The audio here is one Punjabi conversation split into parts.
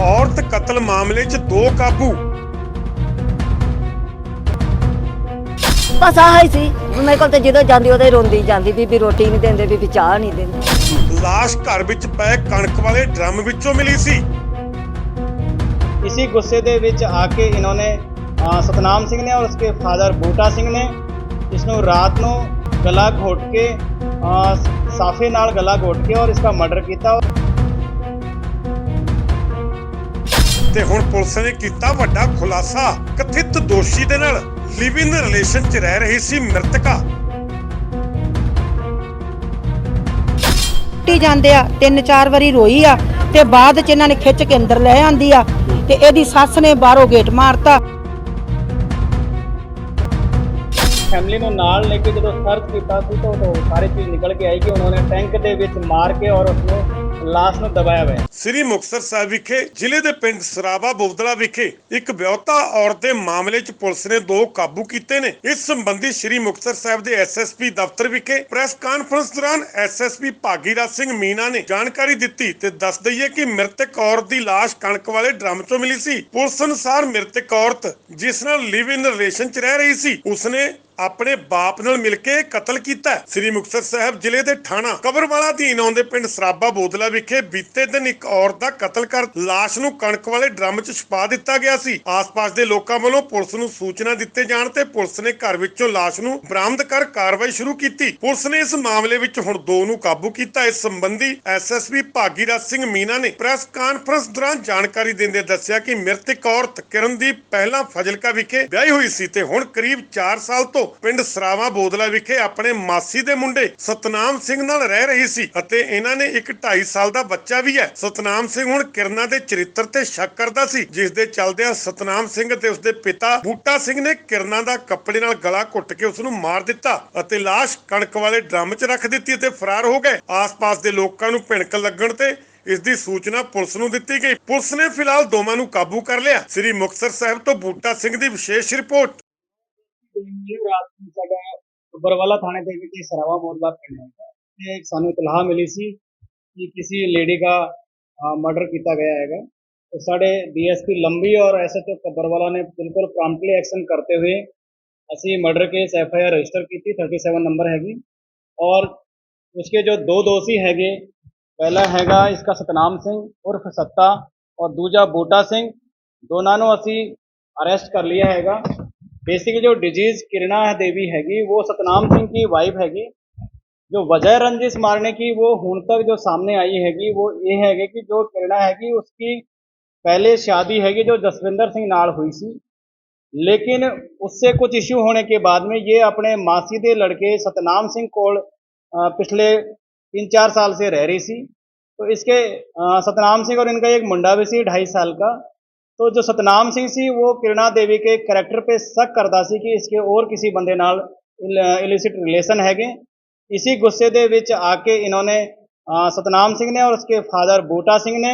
ਔਰਤ ਕਤਲ ਮਾਮਲੇ 'ਚ ਦੋ ਕਾਬੂ। ਬਸ ਆਹੀ ਸੀ। ਮੇਰੇ ਕੋਲ ਤੇ ਜਦੋਂ ਜਾਂਦੀ ਉਹਦੇ ਰੋਂਦੀ ਜਾਂਦੀ ਬੀਬੀ ਰੋਟੀ ਨਹੀਂ ਦਿੰਦੇ ਬੀਬੀ ਚਾਹ ਨਹੀਂ ਦਿੰਦੇ। ਲਾਸ਼ ਘਰ ਵਿੱਚ ਪਏ ਕਣਕ ਵਾਲੇ ਡਰਮ ਵਿੱਚੋਂ ਮਿਲੀ ਸੀ। ਇਸੇ ਗੁੱਸੇ ਦੇ ਵਿੱਚ ਆ ਕੇ ਇਹਨਾਂ ਨੇ ਸਤਨਾਮ ਸਿੰਘ ਨੇ ਔਰ ਉਸਕੇ ਫਾਦਰ ਬੂਟਾ ਸਿੰਘ ਨੇ ਇਸ ਨੂੰ ਰਾਤ ਨੂੰ ਗਲਾ ਘੋਟ ਕੇ ਸਾਫੇ ਨਾਲ ਗਲਾ ਘੋਟ ਕੇ ਔਰ ਇਸ ਦਾ ਮਰਡਰ ਕੀਤਾ। ਤੇ ਹੁਣ ਪੁਲਿਸ ਨੇ ਕੀਤਾ ਵੱਡਾ ਖੁਲਾਸਾ। ਕਥਿਤ ਦੋਸ਼ੀ ਦੇ ਨਾਲ ਲਿਵ ਇਨ ਰਿਲੇਸ਼ਨ 'ਚ ਰਹਿ ਰਹੀ ਸੀ ਮ੍ਰਿਤਕਾ। ਕੁੱਟੀ ਜਾਂਦੇ ਆ ਤਿੰਨ ਚਾਰ ਵਾਰੀ ਰੋਈ ਆ ਤੇ ਬਾਅਦ ਚ ਇਹਨਾਂ ਨੇ ਖਿੱਚ ਕੇ ਅੰਦਰ ਲੈ ਆਂਦੀ ਆ ਤੇ ਇਹਦੀ ਸੱਸ ਨੇ ਬਾਹਰੋਂ ਗੇਟ ਮਾਰਤਾ। ਫੈਮਿਲੀ ਨੂੰ ਨਾਲ ਲੈ ਕੇ ਜਦੋਂ ਸਰਚ ਕੀਤਾ ਸੀ ਤਾਂ ਉਦੋਂ ਸਾਰੀ ਚੀਜ਼ ਨਿਕਲ ਕੇ ਆਈ ਕਿ ਉਹਨਾਂ ਨੇ ਟੈਂਕ ਦੇ ਵਿੱਚ ਮਾਰ ਕੇ ਔਰ ਉਸਨੂੰ ਲਾਸ਼ ਨੂੰ ਦਬਾਇਆ ਹੋਇਆ ਸ੍ਰੀ ਮੁਕਤਸਰ ਸਾਹਿਬ ਵਿਖੇ, ਜ਼ਿਲ੍ਹੇ ਦੇ ਪਿੰਡ ਸਰਾਵਾ ਬੋਦਲਾ ਵਿਖੇ ਇੱਕ ਵਿਆਹੁਤਾ ਔਰਤ ਦੇ ਮਾਮਲੇ 'ਚ ਪੁਲਿਸ ਨੇ ਦੋ ਕਾਬੂ ਕੀਤੇ ਨੇ। ਇਸ ਸੰਬੰਧੀ ਸ੍ਰੀ ਮੁਕਤਸਰ ਸਾਹਿਬ ਦੇ ਐਸਐਸਪੀ ਦਫ਼ਤਰ ਵਿਖੇ ਪ੍ਰੈਸ ਕਾਨਫਰੰਸ ਦੌਰਾਨ ਐਸਐਸਪੀ ਭਾਗੀਰਾਜ ਸਿੰਘ ਮੀਨਾ ਨੇ ਜਾਣਕਾਰੀ ਦਿੱਤੀ ਤੇ ਦੱਸ ਦਈਏ ਕਿ ਮ੍ਰਿਤਕ ਔਰਤ ਦੀ ਲਾਸ਼ ਕਣਕ ਵਾਲੇ ਡਰਮ 'ਚੋਂ ਮਿਲੀ ਸੀ। ਪੁਲਿਸ ਅਨੁਸਾਰ ਮ੍ਰਿਤਕ ਔਰਤ ਜਿਸ ਨਾਲ ਲਿਵ ਇਨ ਰਿਲੇਸ਼ਨ 'ਚ ਰਹਿ ਰਹੀ ਸੀ, ਉਸਨੇ ਆਪਣੇ ਬਾਪ ਨਾਲ ਮਿਲ ਕੇ ਕਤਲ ਕੀਤਾ ਹੈ। ਸ੍ਰੀ ਮੁਕਤਸਰ ਸਾਹਿਬ ਜ਼ਿਲ੍ਹੇ ਦੇ ਥਾਣਾ ਕਬਰਵਾਲਾ ਅਧੀਨ ਆਉਂਦੇ ਪਿੰਡ ਸਰਾਬਾ ਬੋਦਲਾ ਵਿਖੇ ਬੀਤੇ ਦਿਨ ਇੱਕ ਔਰਤ ਦਾ ਕਤਲ ਕਰ ਲਾਸ਼ ਨੂੰ ਕਣਕ ਵਾਲੇ ਡਰਮ 'ਚ ਛਪਾ ਦਿੱਤਾ ਗਿਆ ਸੀ। ਆਸ-ਪਾਸ ਦੇ ਲੋਕਾਂ ਵੱਲੋਂ ਪੁਲਿਸ ਨੂੰ ਸੂਚਨਾ ਦਿੱਤੇ ਜਾਣ ਤੇ ਪੁਲਿਸ ਨੇ ਘਰ ਵਿੱਚੋਂ ਲਾਸ਼ ਨੂੰ ਬਰਾਮਦ ਕਰ ਕਾਰਵਾਈ ਸ਼ੁਰੂ ਕੀਤੀ। ਪੁਲਿਸ ਨੇ ਇਸ ਮਾਮਲੇ ਵਿੱਚ ਹੁਣ ਦੋ ਨੂੰ ਕਾਬੂ ਕੀਤਾ। ਇਸ ਸੰਬੰਧੀ ਐਸਐਸਪੀ ਭਾਗੀਰਾਜ ਸਿੰਘ ਮੀਨਾ ਨੇ ਪ੍ਰੈਸ ਕਾਨਫਰੰਸ ਦੌਰਾਨ ਜਾਣਕਾਰੀ ਦਿੰਦੇ ਦੱਸਿਆ ਕਿ ਮ੍ਰਿਤਕ ਔਰਤ ਕਿਰਨਦੀਪ ਪਹਿਲਾਂ ਫਜ਼ਲਕਾ ਵਿਖੇ ਵਿਆਹੀ ਹੋਈ ਸੀ ਤੇ ਹੁਣ ਕਰੀਬ 4 ਸਾਲ ਤੋਂ ਪਿੰਡ ਸਰਾਵਾ ਬੋਦਲਾ ਵਿਖੇ ਆਪਣੇ ਮਾਸੀ ਦੇ ਮੁੰਡੇ ਸਤਨਾਮ ਸਿੰਘ ਨਾਲ ਰਹਿ ਰਹੀ ਸੀ ਅਤੇ ਇਹਨਾਂ ਨੇ ਇੱਕ 2.5 ਸਾਲ ਦਾ ਬੱਚਾ ਵੀ ਹੈ। ਸਤਨਾਮ ਸਿੰਘ ਹੁਣ ਕਿਰਨਾ ਦੇ ਚਰਿੱਤਰ ਤੇ ਸ਼ੱਕ ਕਰਦਾ ਸੀ, ਜਿਸ ਦੇ ਚੱਲਦਿਆਂ ਸਤਨਾਮ ਸਿੰਘ ਤੇ ਉਸਦੇ ਪਿਤਾ ਬੂਟਾ ਸਿੰਘ ਨੇ ਕਿਰਨਾ ਦਾ ਕੱਪੜੇ ਨਾਲ ਗਲਾ ਘੁੱਟ ਕੇ ਉਸ ਨੂੰ ਮਾਰ ਦਿੱਤਾ ਅਤੇ ਲਾਸ਼ ਕਣਕ ਵਾਲੇ ਡਰਮ 'ਚ ਰੱਖ ਦਿੱਤੀ ਅਤੇ ਫਰਾਰ ਹੋ ਗਏ। ਆਸ-ਪਾਸ ਦੇ ਲੋਕਾਂ ਨੂੰ ਭਿਣਕ ਲੱਗਣ ਤੇ ਇਸ ਦੀ ਸੂਚਨਾ ਪੁਲਿਸ ਨੂੰ ਦਿੱਤੀ ਗਈ। ਪੁਲਿਸ ਨੇ ਫਿਲਹਾਲ ਦੋਵਾਂ ਨੂੰ ਕਾਬੂ ਕਰ ਲਿਆ। ਸ੍ਰੀ ਮੁਕਤਸਰ ਸਾਹਿਬ ਤੋਂ ਬੂਟਾ ਸਿੰਘ ਦੀ ਵਿਸ਼ੇਸ਼ ਰਿਪੋਰਟ। ਇਹ ਰਾਤ ਨੂੰ ਸਾਡਾ ਬਰਵਾਲਾ ਥਾਣੇ ਦੇ ਵਿੱਚ ਸਰਾਵਾ ਬੋਦਲਾ ਪਿੰਡ ਹੈ ਤੇ ਇੱਕ ਸਾਨੂੰ ਇਤਲਾਹ ਮਿਲੀ ਸੀ ਕਿ ਕਿਸੇ ਲੇਡੀ ਦਾ ਮਰਡਰ ਕੀਤਾ ਗਿਆ ਹੈਗਾ तो साढ़े डीएसपी लंबी और एसएचओ कब्बरवाला ने बिल्कुल प्रॉम्प्टली एक्शन करते हुए ਅਸੀਂ murder case F I R register ਕੀਤੀ 37 ਨੰਬਰ ਹੈਗੀ ਔਰ ਉਸਕੇ ਜੋ ਦੋ ਦੋਸ਼ੀ ਹੈਗੇ ਪਹਿਲਾ ਹੈਗਾ ਇਸਕਾ ਸਤਨਾਮ ਸਿੰਘ ਉਰਫ ਸੱਤਾ ਔਰ ਦੂਜਾ ਬੂਟਾ ਸਿੰਘ ਦੋਨਾਂ ਨੂੰ ਅਸੀਂ ਅਰੈਸਟ ਕਰ ਲਿਆ ਹੈਗਾ बेसिकली जो डिज़ीज़ किरणा देवी हैगी, वो सतनाम सिंह की वाइफ हैगी। जो वजह रंजिश मारने की वो हूँ तक जो सामने आई हैगी, वो ये हैगी कि जो किरणा हैगी, उसकी पहले शादी हैगी जो जसविंदर सिंह नाल हुई सी। लेकिन उससे कुछ इश्यू होने के बाद में ये अपने मासी के लड़के सतनाम सिंह को पिछले तीन चार साल से रह रही थी तो इसके सतनाम सिंह और इनका एक मुंडा भी सी ढाई साल का। तो जो सतनाम सिंह थी वो किरणा देवी के करेक्टर पे शक करता सी कि इसके और किसी बंदे नाल ਇਲਿਸਿਟ ਰਿਲੇਸ਼ਨ ਹੈਗੇ। ਇਸੇ ਗੁੱਸੇ ਦੇ ਵਿੱਚ ਆ ਕੇ ਇਹਨਾਂ ਨੇ ਸਤਨਾਮ ਸਿੰਘ ਨੇ ਔਰ ਉਸਕੇ ਫਾਦਰ ਬੂਟਾ ਸਿੰਘ ਨੇ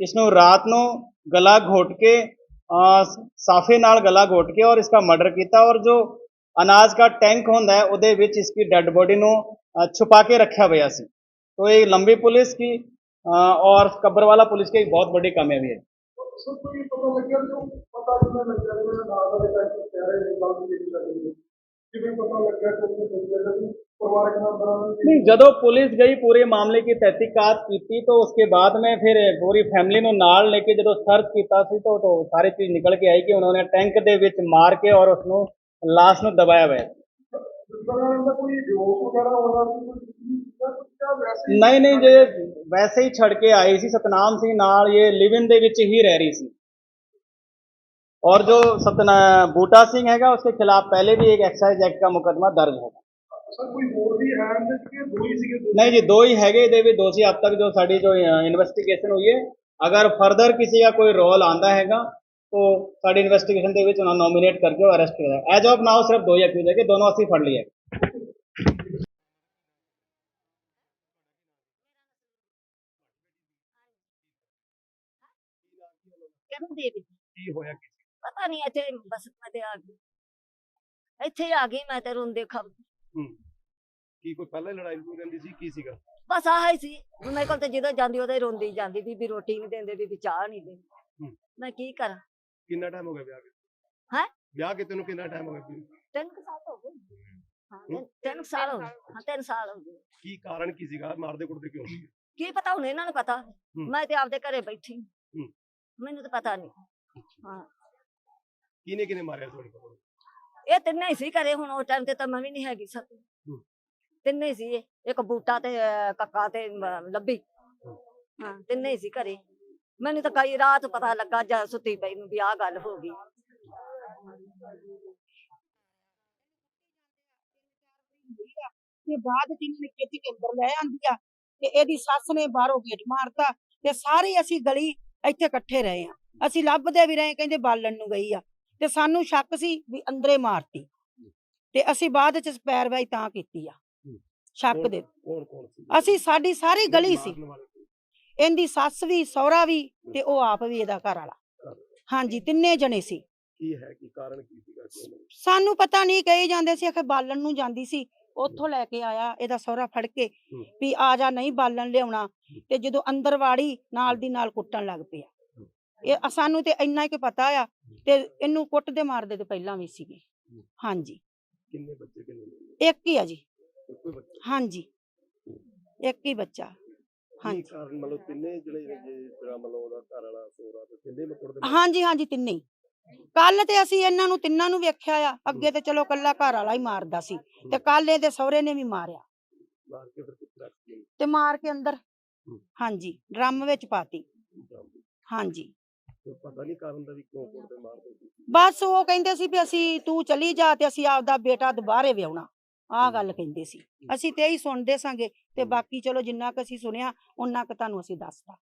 ਇਸ ਨੂੰ ਰਾਤ ਨੂੰ ਗਲਾ ਘੋਟ ਕੇ ਸਾਫੇ ਨਾਲ ਗਲਾ ਘੋਟ ਕੇ ਔਰ ਇਸਕਾ ਮਰਡਰ ਕੀਤਾ ਔਰ ਜੋ ਅਨਾਜ ਦਾ ਟੈਂਕ ਹੁੰਦਾ ਹੈ, ਉਹਦੇ ਵਿੱਚ ਇਸकी ਡੈੱਡ ਬੋਡੀ ਨੂੰ ਛੁਪਾ ਕੇ ਰੱਖਿਆ ਹੋਇਆ ਸੀ। तो ये लंबी पुलिस की और कब्बरवाला पुलिस की बहुत बड़ी कामयाबी है ਨਹੀਂ ਜਦੋਂ ਪੁਲਿਸ ਗਈ ਪੂਰੇ ਮਾਮਲੇ ਦੀ ਤਹਿਕੀਕਾਤ ਕੀਤੀ ਤਾਂ ਉਸਕੇ ਬਾਅਦ में फिर पूरी ਫੈਮਿਲੀ ਨੂੰ ਨਾਲ ਲੈ ਕੇ ਜਦੋਂ ਸਰਚ ਕੀਤਾ ਸੀ ਤਾਂ ਉਦੋਂ ਸਾਰੀ ਚੀਜ਼ ਨਿਕਲ ਕੇ ਆਈ ਕਿ ਉਹਨਾਂ ਨੇ ਟੈਂਕ ਦੇ ਵਿੱਚ ਮਾਰ ਕੇ ਔਰ ਉਸ ਨੂੰ ਲਾਸ਼ ਨੂੰ ਦਬਾਇਆ ਹੋਇਆ ਸੀ। ਨਹੀਂ ਨਹੀਂ ਜੇ ਵੈਸੇ ਹੀ ਛੜ ਕੇ ਆਈ ਸੀ ਸਤਨਾਮ ਸਿੰਘ ਨਾਲ ਇਹ ਲਿਵ ਇਨ ਦੇ ਵਿੱਚ ਹੀ ਰਹਿ ਰਹੀ ਸੀ और जो सतना बूटा सिंह हैगा उसके खिलाफ पहले भी एक एक्साइज एक्ट का मुकदमा दर्ज है नहीं जी दो ही हैगे ਇਹਦੇ ਵੀ ਦੋਸ਼ੀ अब तक जो ਸਾਡੀ ਜੋ ਇਨਵੈਸਟੀਗੇਸ਼ਨ ਹੋਈ ਹੈ ਅਗਰ ਫਰਦਰ ਕਿਸੇ ਦਾ ਕੋਈ ਰੋਲ ਆਂਦਾ ਹੈਗਾ तो ਸਾਡੀ ਇਨਵੈਸਟੀਗੇਸ਼ਨ ਦੇ ਵਿੱਚ ਉਹਨਾਂ ਨੋਮੀਨੇਟ ਕਰਕੇ ਉਹ ਅਰੈਸਟ ਕੀਤਾ ਐਜ ਆਫ ਨਾਓ ਸਿਰਫ ਦੋ ਹੀ ਅਕਿਊਜ਼ ਹੈਗੇ ਦੋਨੋਂ ਲਏ ਕਿਰਨ ਦੇਵੀ ਕੀ ਹੋਇਆ ਪਤਾ ਨਹੀਂ ਇੱਥੇ ਬਸ ਮੈਂ ਤੇ ਆ ਗਈ। ਇੱਥੇ ਆ ਗਈ ਮੈਂ ਤੇ ਰੋਂਦੇ ਖਬ ਹੂੰ। ਕੀ ਕੋਈ ਪਹਿਲਾਂ ਹੀ ਲੜਾਈ ਲੜੂਈ ਰਹਿੰਦੀ ਸੀ? ਕੀ ਸੀਗਾ? ਬਸ ਆਹ ਹੀ ਸੀ। ਹੁਣ ਮੇਰੇ ਕੋਲ ਤੇ ਜਦੋਂ ਜਾਂਦੀ ਉਹਦੇ ਰੋਂਦੀ ਜਾਂਦੀ। ਬੀਬੀ ਰੋਟੀ ਨਹੀਂ ਦਿੰਦੇ ਬੀਬੀ ਚਾਹ ਨਹੀਂ ਦਿੰਦੇ। ਹੂੰ। ਮੈਂ ਕੀ ਕਰਾਂ? ਕਿੰਨਾ ਟਾਈਮ ਹੋ ਗਿਆ ਵਿਆਹ ਕੇ? ਹੈਂ? ਵਿਆਹ ਕੇ ਤੈਨੂੰ ਕਿੰਨਾ ਟਾਈਮ ਹੋ ਗਿਆ? ਵੀ? ਤਿੰਨ ਕੁ ਸਾਲ ਹੋ ਗਏ। ਹਾਂ ਤਿੰਨ- ਤਿੰਨ ਕੁ ਸਾਲ ਹੋ ਗਏ। ਹਾਂ ਤਿੰਨ ਸਾਲ ਹੋ ਗਏ। ਕੀ ਕਾਰਨ ਕੀ ਸੀਗਾ? ਮਾਰਦੇ ਕੁੱਟਦੇ ਕਿਉਂ ਸੀ ਕੀ ਪਤਾ ਹੁਣ ਇਹਨਾਂ ਨੂੰ ਪਤਾ। ਮੈਂ ਤੇ ਆਪਦੇ ਘਰੇ ਬੈਠੀ। ਹੂੰ। ਮੈਨੂੰ ਤਾਂ ਪਤਾ ਨਹੀਂ ਹਾਂ। ਕਿਹਨੇ ਕਿਹਨੇ ਮਾਰਿਆ ਪਤਾ ਨਹੀਂ? ਇਹ ਤਿੰਨੇ ਹੀ ਸੀ ਘਰੇ ਹੁਣ ਉਸ ਟਾਈਮ ਤੇ ਤਾਂ ਮੈਂ ਵੀ ਨਹੀਂ ਹੈਗੀ ਹੂੰ। ਤਿੰਨੇ ਹੀ ਸੀ ਇਹ, ਇੱਕ ਬੂਟਾ ਤੇ ਕੱਕਾ ਤੇ ਲੱਭੀ। ਹਾਂ। ਤਿੰਨੇ ਹੀ ਸੀ ਘਰੇ। ਮੈਨੂੰ ਤਾਂ ਕਈ ਰਾਤ ਪਤਾ ਲੱਗਾ ਜਦ ਸੁੱਤੀ ਪਈ ਨੂੰ ਵੀ ਆਹ ਗੱਲ ਹੋ ਗਈ। ਤੇ ਬਾਅਦ ਚ ਇਹਨਾਂ ਨੇ ਖਿੱਚ ਕੇ ਅੰਦਰ ਲੈ ਆਂਦੀ ਆ ਤੇ ਇਹਦੀ ਸੱਸ ਨੇ ਬਾਹਰੋਂ ਗੇਟ ਮਾਰਤਾ ਤੇ ਸਾਰੇ ਅਸੀਂ ਗਲੀ ਇੱਥੇ ਇਕੱਠੇ ਰਹੇ ਆ ਅਸੀਂ ਲੱਭਦੇ ਵੀ ਰਹੇ ਕਹਿੰਦੇ ਬਾਲਣ ਨੂੰ ਗਈ ਆ। ਤੇ ਸਾਨੂੰ ਸ਼ੱਕ ਸੀ ਵੀ ਅੰਦਰੇ ਮਾਰਤੀ। ਤੇ ਅਸੀਂ ਬਾਅਦ ਚ ਸਪੈਰਵਾਈ ਤਾਂ ਕੀਤੀ ਆ। ਸ਼ੱਕ ਦੇ ਅਸੀਂ ਸਾਡੀ ਸਾਰੀ ਗਲੀ ਸੀ। ਇਹਦੀ ਸੱਸ ਵੀ ਸਹੁਰਾ ਵੀ ਤੇ ਉਹ ਆਪ ਵੀ ਇਹਦਾ ਘਰ ਵਾਲਾ। ਹਾਂਜੀ ਤਿੰਨੇ ਜਣੇ ਸੀ। ਕੀ ਹੈ ਕੀ ਕਾਰਨ ਕੀ ਸੀਗਾ? ਕਿਉਂ ਨਹੀਂ? ਸਾਨੂੰ ਪਤਾ ਨਹੀਂ ਕਹੀ ਜਾਂਦੇ ਸੀ ਆਖੇ ਬਾਲਣ ਨੂੰ ਜਾਂਦੀ ਸੀ। ਉੱਥੋਂ ਲੈ ਕੇ ਆਇਆ ਇਹਦਾ ਸਹੁਰਾ ਫੜ ਕੇ। ਵੀ ਆ ਜਾ ਨਹੀਂ ਬਾਲਣ ਲਿਆਉਣਾ। ਤੇ ਜਦੋਂ ਅੰਦਰ ਵਾੜੀ ਨਾਲ ਦੀ ਨਾਲ ਕੁੱਟਣ ਲੱਗ ਪਿਆ। ਇਹ ਸਾਨੂੰ ਤੇ ਇੰਨਾ ਹੀ ਕਿ ਪਤਾ ਆ ਤੇ ਇਹਨੂੰ ਕੁੱਟਦੇ ਮਾਰਦੇ ਤੇ ਪਹਿਲਾਂ ਵੀ ਸੀਗੇ। ਹਾਂਜੀ। ਕਿੰਨੇ ਬੱਚੇ ਕਿੰਨੇ ਨਹੀਂ ਇੱਕ ਹੀ ਆ ਜੀ। ਹਾਂਜੀ। ਇੱਕ ਹੀ ਬੱਚਾ। ਹਾਂਜੀ। ਕਾਰਨ ਮਤਲਬ ਤਿੰਨੇ ਜਿਹੜੇ ਜਿਹੜਾ ਮਤਲਬ ਉਹਦਾ ਘਰ ਵਾਲਾ ਸੋਰਾ ਤੇ ਤਿੰਨੇ ਮਕੜ ਦੇ ਹਾਂਜੀ ਹਾਂਜੀ ਤਿੰਨੇ ਕੱਲ ਤੇ ਅਸੀਂ ਇਹਨਾਂ ਨੂੰ ਤਿੰਨਾਂ ਨੂੰ ਵੇਖਿਆ ਆ ਅੱਗੇ ਤੇ ਚਲੋ ਕੱਲਾ ਘਰ ਵਾਲਾ ਹੀ ਮਾਰਦਾ ਸੀ ਤੇ ਕੱਲ ਇਹਦੇ ਸਹੁਰੇ ਨੇ ਵੀ ਮਾਰਿਆ। ਮਾਰ ਕੇ ਫਿਰ ਕਿੱਥੇ ਰੱਖ ਕੇ ਤੇ ਮਾਰ ਕੇ ਅੰਦਰ ਹੂੰ। ਹਾਂਜੀ ਡਰਮ ਵਿੱਚ ਪਾਤੀ। ਹਾਂਜੀ। ਤੇ ਪਤਾ ਨਹੀਂ ਕਾਰਨ ਦਾ ਵੀ ਕਿਉਂ ਕੁੱਟਦੇ ਮਾਰਦੇ ਸੀ। ਬਸ ਉਹ ਕਹਿੰਦੇ ਸੀ ਵੀ ਅਸੀਂ ਤੂੰ ਚਲੀ ਜਾ ਤੇ ਅਸੀਂ ਆਪਦਾ ਬੇਟਾ ਦੁਬਾਰੇ ਵਿਆਹਣਾ। ਆਹ ਗੱਲ ਕਹਿੰਦੇ ਸੀ। ਅਸੀਂ ਤੇ ਇਹੀ ਸੁਣਦੇ ਸਾਂਗੇ ਤੇ ਬਾਕੀ ਚਲੋ ਜਿੰਨਾ ਕੁ ਅਸੀਂ ਸੁਣਿਆ ਉਹਨਾਂ ਕੁ ਤੁਹਾਨੂੰ ਅਸੀਂ ਦੱਸਤਾ।